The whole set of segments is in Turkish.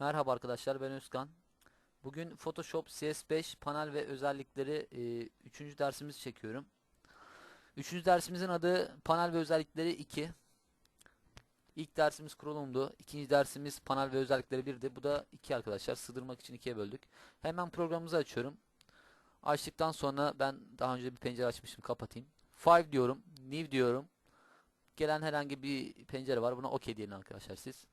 Merhaba arkadaşlar ben Özkan. Bugün Photoshop CS5 panel ve özellikleri 3. dersimizi çekiyorum. 3. dersimizin adı panel ve özellikleri 2. İlk dersimiz kurulumdu. İkinci dersimiz panel ve özellikleri 1'di. Bu da 2 arkadaşlar. Sığdırmak için 2'ye böldük. Hemen programımızı açıyorum. Açtıktan sonra ben daha önce bir pencere açmıştım. Kapatayım. File diyorum. New diyorum. Gelen herhangi bir pencere var. Buna OK diyelim arkadaşlar siz.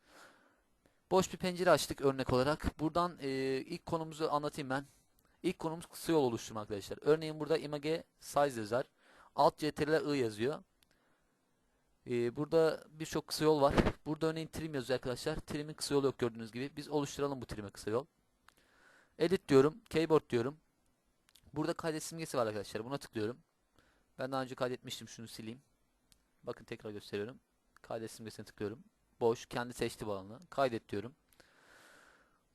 Boş bir pencere açtık örnek olarak. Buradan e, ilk konumuzu anlatayım ben. İlk konumuz kısa yol oluşturma arkadaşlar. Örneğin burada image size yazar. Alt ctrl i yazıyor. E, burada birçok kısa yol var. Burada örneğin trim yazıyor arkadaşlar. Trim'in kısa yolu yok gördüğünüz gibi. Biz oluşturalım bu trim'e kısa yol. Edit diyorum. Keyboard diyorum. Burada kaydet simgesi var arkadaşlar. Buna tıklıyorum. Ben daha önce kaydetmiştim. Şunu sileyim. Bakın tekrar gösteriyorum. Kaydet simgesine tıklıyorum boş. Kendi seçti bu alanı. Kaydet diyorum.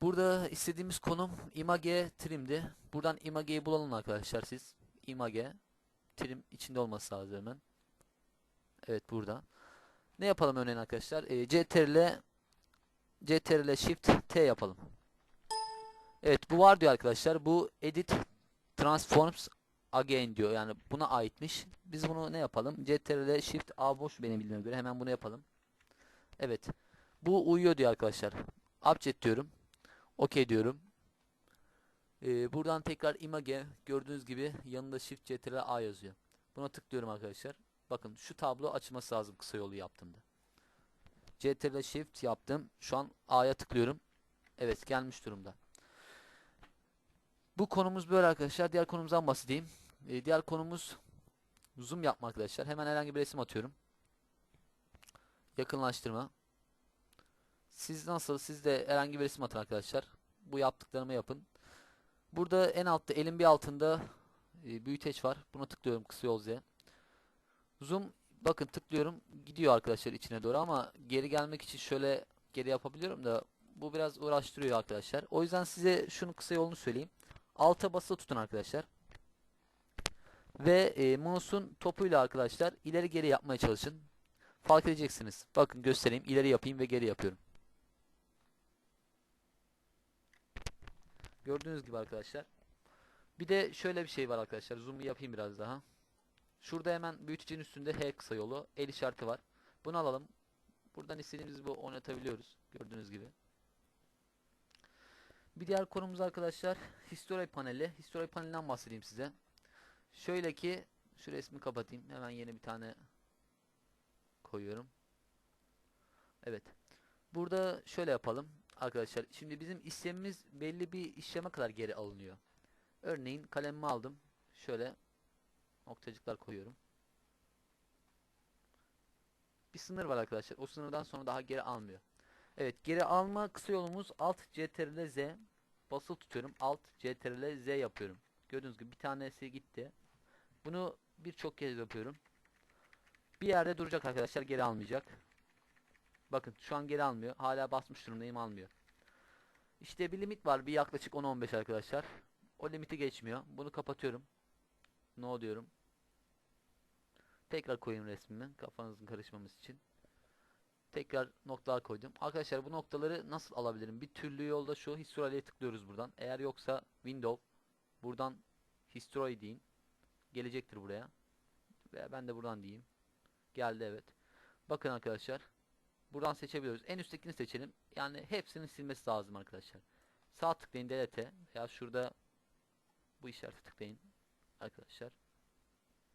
Burada istediğimiz konum image trim'di. Buradan image'yi bulalım arkadaşlar siz. Image trim içinde olması lazım hemen. Evet burada. Ne yapalım örneğin arkadaşlar? E, CTRL CTRL Shift T yapalım. Evet bu var diyor arkadaşlar. Bu edit transforms again diyor. Yani buna aitmiş. Biz bunu ne yapalım? CTRL Shift A boş benim bildiğime göre. Hemen bunu yapalım. Evet. Bu uyuyor diyor arkadaşlar. Update diyorum. OK diyorum. Ee, buradan tekrar image gördüğünüz gibi yanında Shift Ctrl A yazıyor. Buna tıklıyorum arkadaşlar. Bakın şu tablo açılması lazım kısa yolu yaptığımda. Ctrl Shift yaptım. Şu an A'ya tıklıyorum. Evet gelmiş durumda. Bu konumuz böyle arkadaşlar. Diğer konumuzdan bahsedeyim. Ee, diğer konumuz zoom yapma arkadaşlar. Hemen herhangi bir resim atıyorum. Yakınlaştırma. Siz nasıl? Siz de herhangi bir resim atın arkadaşlar. Bu yaptıklarımı yapın. Burada en altta elin bir altında e, büyüteç var. Buna tıklıyorum kısa yol Z. Zoom bakın tıklıyorum gidiyor arkadaşlar içine doğru ama geri gelmek için şöyle geri yapabiliyorum da bu biraz uğraştırıyor arkadaşlar. O yüzden size şunu kısa yolunu söyleyeyim. Alta basılı tutun arkadaşlar. Ve e, mouse'un topuyla arkadaşlar ileri geri yapmaya çalışın. Fark edeceksiniz. Bakın göstereyim. İleri yapayım ve geri yapıyorum. Gördüğünüz gibi arkadaşlar. Bir de şöyle bir şey var arkadaşlar. Zoom'u yapayım biraz daha. Şurada hemen büyütücünün üstünde H kısa yolu. El işareti var. Bunu alalım. Buradan istediğimiz bu oynatabiliyoruz. Gördüğünüz gibi. Bir diğer konumuz arkadaşlar History paneli. History panelinden bahsedeyim size. Şöyle ki şu resmi kapatayım. Hemen yeni bir tane koyuyorum. Evet. Burada şöyle yapalım arkadaşlar. Şimdi bizim işlemimiz belli bir işleme kadar geri alınıyor. Örneğin kalemimi aldım. Şöyle noktacıklar koyuyorum. Bir sınır var arkadaşlar. O sınırdan sonra daha geri almıyor. Evet geri alma kısa yolumuz Alt CTRL Z basılı tutuyorum. Alt CTRL Z yapıyorum. Gördüğünüz gibi bir tanesi gitti. Bunu birçok kez yapıyorum. Bir yerde duracak arkadaşlar geri almayacak. Bakın şu an geri almıyor. Hala basmış durumdayım almıyor. İşte bir limit var bir yaklaşık 10-15 arkadaşlar. O limiti geçmiyor. Bunu kapatıyorum. No diyorum. Tekrar koyayım resmimi kafanızın karışmaması için. Tekrar noktalar koydum. Arkadaşlar bu noktaları nasıl alabilirim? Bir türlü yolda şu history'e tıklıyoruz buradan. Eğer yoksa window buradan history deyin. Gelecektir buraya. Veya ben de buradan diyeyim. Geldi evet. Bakın arkadaşlar. Buradan seçebiliyoruz. En üsttekini seçelim. Yani hepsinin silmesi lazım arkadaşlar. Sağ tıklayın delete. Ya şurada bu işareti tıklayın. Arkadaşlar.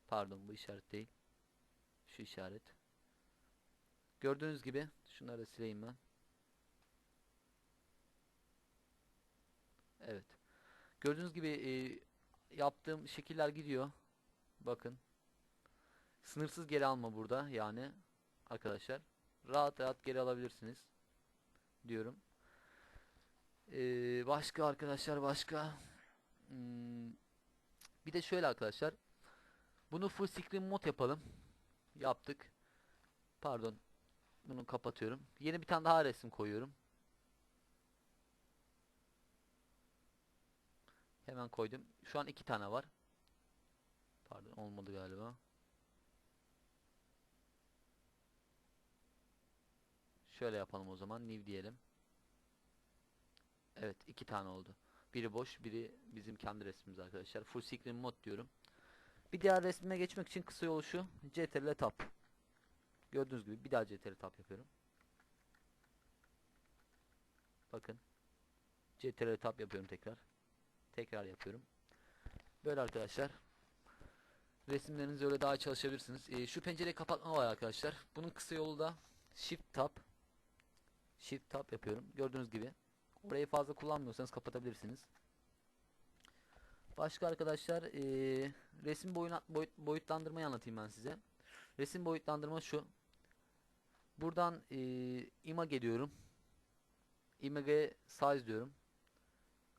Pardon bu işaret değil. Şu işaret. Gördüğünüz gibi şunları da sileyim ben. Evet. Gördüğünüz gibi e, yaptığım şekiller gidiyor. Bakın. Sınırsız geri alma burada yani arkadaşlar. Rahat rahat geri alabilirsiniz. Diyorum. Ee, başka arkadaşlar başka. Hmm, bir de şöyle arkadaşlar. Bunu full screen mod yapalım. Yaptık. Pardon. Bunu kapatıyorum. Yeni bir tane daha resim koyuyorum. Hemen koydum. Şu an iki tane var. Pardon olmadı galiba. Şöyle yapalım o zaman. New diyelim. Evet iki tane oldu. Biri boş biri bizim kendi resmimiz arkadaşlar. Full screen mod diyorum. Bir diğer resmime geçmek için kısa yolu şu. CTRL tab. Gördüğünüz gibi bir daha CTRL tab yapıyorum. Bakın. CTRL tab yapıyorum tekrar. Tekrar yapıyorum. Böyle arkadaşlar. Resimleriniz öyle daha çalışabilirsiniz. Ee, şu pencereyi kapatma var arkadaşlar. Bunun kısa yolu da Shift tab. Shift tab yapıyorum. Gördüğünüz gibi. Orayı fazla kullanmıyorsanız kapatabilirsiniz. Başka arkadaşlar ee, resim boyuna, boyut, boyutlandırmayı anlatayım ben size. Resim boyutlandırma şu. Buradan ee, image diyorum. Image size diyorum.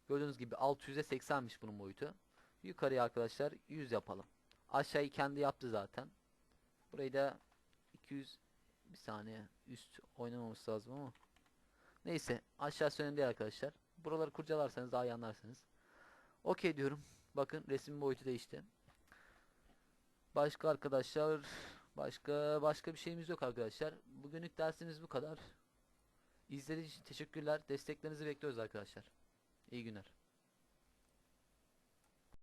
Gördüğünüz gibi 600'e 80'miş bunun boyutu. Yukarıya arkadaşlar 100 yapalım. Aşağıyı kendi yaptı zaten. Burayı da 200 bir saniye üst oynamaması lazım ama. Neyse aşağısı önemli değil arkadaşlar. Buraları kurcalarsanız daha iyi anlarsınız. Okey diyorum. Bakın resim boyutu değişti. Başka arkadaşlar başka başka bir şeyimiz yok arkadaşlar. Bugünlük dersimiz bu kadar. İzlediğiniz için teşekkürler. Desteklerinizi bekliyoruz arkadaşlar. İyi günler.